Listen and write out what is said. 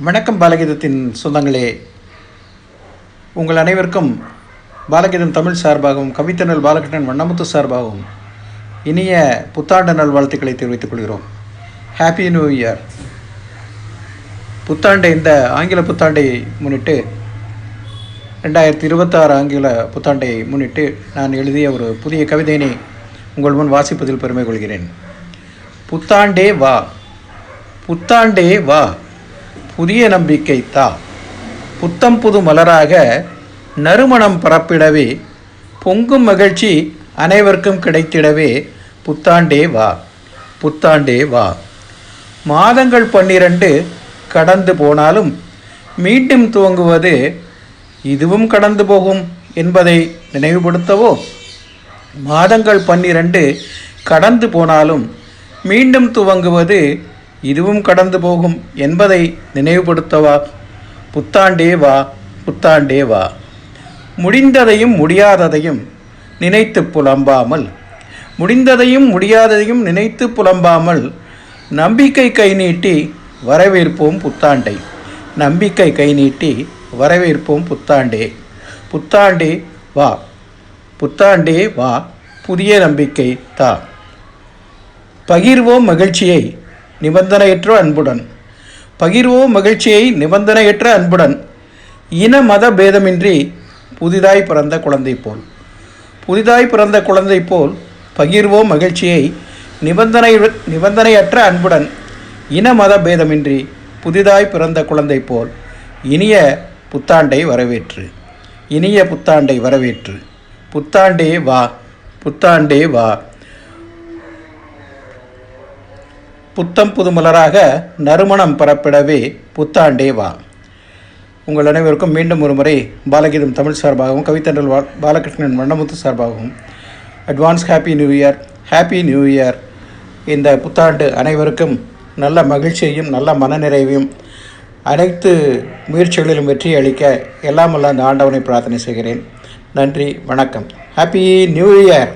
வணக்கம் பாலகீதத்தின் சொந்தங்களே. உங்கள் அனைவருக்கும் பாலகீதம் தமிழ் சார்பாகவும் கவித்தனல் பாலகிருஷ்ணன் வண்ணமுத்து சார்பாகவும் இனிய புத்தாண்டு நல்வாழ்த்துக்களை தெரிவித்துக் கொள்கிறோம். ஹாப்பி நியூ இயர் புத்தாண்டை இந்த ஆங்கில புத்தாண்டை முன்னிட்டு ரெண்டாயிரத்தி இருபத்தாறு ஆங்கில புத்தாண்டை முன்னிட்டு நான் எழுதிய ஒரு புதிய கவிதையினை உங்கள் முன் வாசிப்பதில் பெருமை கொள்கிறேன். புத்தாண்டே வா. புத்தாண்டே வா. புதிய நம்பிக்கை தா புத்தம் புது மலராக நறுமணம் பரப்பிடவே பொங்கும் மகிழ்ச்சி அனைவருக்கும் கிடைத்திடவே புத்தாண்டே வா புத்தாண்டே வா. மாதங்கள் பன்னிரண்டு கடந்து போனாலும் மீண்டும் துவங்குவது இதுவும் கடந்து போகும் என்பதை நினைவுபடுத்தவோ? மாதங்கள் பன்னிரண்டு கடந்து போனாலும் மீண்டும் துவங்குவது இதுவும் கடந்து போகும் என்பதை நினைவுபடுத்தவா? புத்தாண்டே வா புத்தாண்டே வா முடிந்ததையும் முடியாததையும் நினைத்து புலம்பாமல் முடிந்ததையும் முடியாததையும் நினைத்து புலம்பாமல் நம்பிக்கை கை நீட்டி வரவேற்போம் புத்தாண்டை. நம்பிக்கை கை நீட்டி வரவேற்போம் புத்தாண்டே. புத்தாண்டே வா. புத்தாண்டே வா. புதிய நம்பிக்கை தா. பகிர்வோம் மகிழ்ச்சியை. நிபந்தனையற்ற அன்புடன். பகிர்வோம் மகிழ்ச்சியை நிபந்தனையற்ற அன்புடன். இன மத பேதமின்றி புதிதாய் பிறந்த குழந்தை போல். புதிதாய் பிறந்த குழந்தை போல் பகிர்வோம் மகிழ்ச்சியை நிபந்தனை நிபந்தனையற்ற அன்புடன். இன மத பேதமின்றி புதிதாய் பிறந்த குழந்தை போல் இனிய புத்தாண்டை வரவேற்று. இனிய புத்தாண்டை வரவேற்று. புத்தாண்டே வா புத்தாண்டே வா. புத்தம் புதுமலராக நறுமணம் பரப்பிடவே புத்தாண்டே வா உங்கள் அனைவருக்கும் மீண்டும் ஒரு முறை பாலகீதம் தமிழ் சார்பாகவும் கவித்தண்டல் வா பாலகிருஷ்ணன் வண்ணமுத்து சார்பாகவும் advance happy new year happy new year இந்த புத்தாண்டு அனைவருக்கும் நல்ல மகிழ்ச்சியையும் நல்ல மனநிறைவையும் அனைத்து முயற்சிகளிலும் வெற்றி அளிக்க எல்லாம் வல்ல அந்த ஆண்டவனை பிரார்த்தனை செய்கிறேன். நன்றி வணக்கம். Happy new year